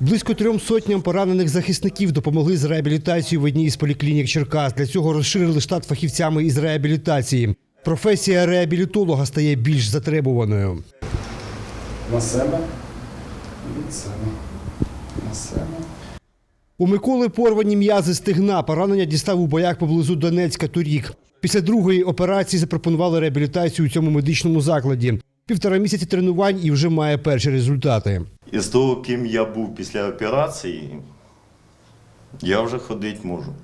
Близько трьом сотням поранених захисників допомогли з реабілітацією в одній із поліклінік Черкас. Для цього розширили штат фахівцями із реабілітації. Професія реабілітолога стає більш затребуваною. На себе. Від себе. На себе. У Миколи порвані м'язи стегна. Поранення дістав у боях поблизу Донецька торік. Після другої операції запропонували реабілітацію у цьому медичному закладі. Півтора місяці тренувань і вже має перші результати. Із того, ким я був після операції, я вже ходити можу.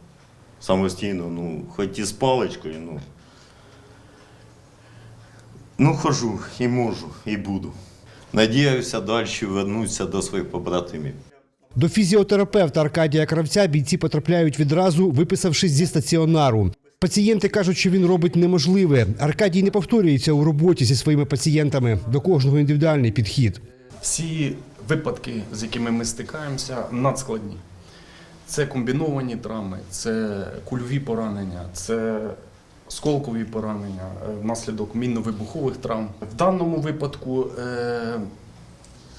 Самостійно, ну, хоч і з паличкою, ну. Ну, хожу і можу, і буду. Надіюся далі вернутися до своїх побратимів. До фізіотерапевта Аркадія Кравця бійці потрапляють відразу, виписавшись зі стаціонару. Пацієнти кажуть, що він робить неможливе. Аркадій не повторюється у роботі зі своїми пацієнтами. До кожного індивідуальний підхід. Всі випадки, з якими ми стикаємося, надскладні. Це комбіновані травми, це кульові поранення, це сколкові поранення е, внаслідок мінно-вибухових травм. В даному випадку е,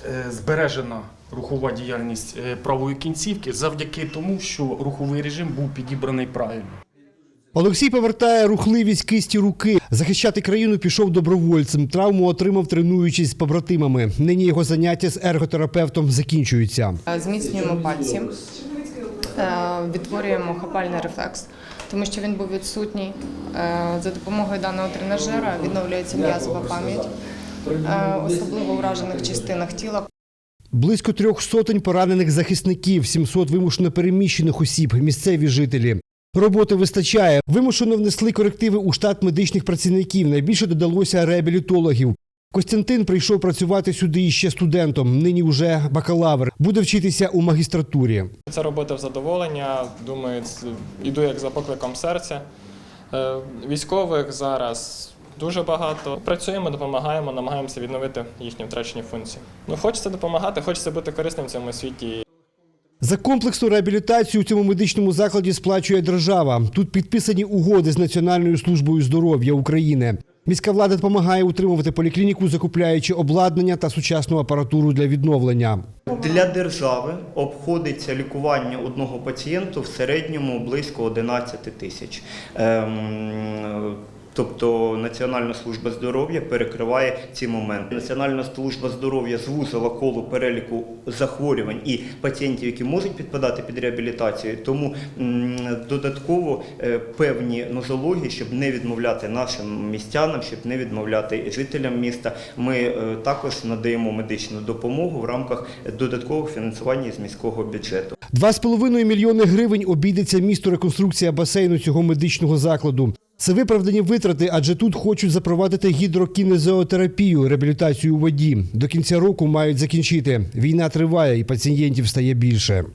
е, збережена рухова діяльність правої кінцівки завдяки тому, що руховий режим був підібраний правильно. Олексій повертає рухливість кисті руки. Захищати країну пішов добровольцем. Травму отримав, тренуючись з побратимами. Нині його заняття з ерготерапевтом закінчуються. Зміцнюємо пальці, е, відтворюємо хапальний рефлекс, тому що він був відсутній. Е, За допомогою даного тренажера відновлюється м'язова пам'ять, е, особливо вражених частинах тіла. Близько трьох сотень поранених захисників, 700 вимушено переміщених осіб, місцеві жителі. Роботи вистачає. Вимушено внесли корективи у штат медичних працівників. Найбільше додалося реабілітологів. Костянтин прийшов працювати сюди іще студентом. Нині вже бакалавр. Буде вчитися у магістратурі. Це робота в задоволення. Думаю, іду як за покликом серця. Е, Військових зараз дуже багато. Працюємо, допомагаємо, намагаємося відновити їхні втрачені функції. Ну, хочеться допомагати, хочеться бути корисним в цьому світі. За комплексну реабілітацію у цьому медичному закладі сплачує держава. Тут підписані угоди з Національною службою здоров'я України. Міська влада допомагає утримувати поліклініку, закупляючи обладнання та сучасну апаратуру для відновлення. Для держави обходиться лікування одного пацієнту в середньому близько 11 тисяч. Тобто Національна служба здоров'я перекриває ці моменти. Національна служба здоров'я звузила коло переліку захворювань і пацієнтів, які можуть підпадати під реабілітацію. Тому додатково е, певні нозології, щоб не відмовляти нашим містянам, щоб не відмовляти жителям міста. Ми е, також надаємо медичну допомогу в рамках додаткового фінансування з міського бюджету. 2,5 мільйони гривень обійдеться місту реконструкція басейну цього медичного закладу. Це виправдані витрати, адже тут хочуть запровадити гідрокінезіотерапію, реабілітацію у воді. До кінця року мають закінчити. Війна триває і пацієнтів стає більше.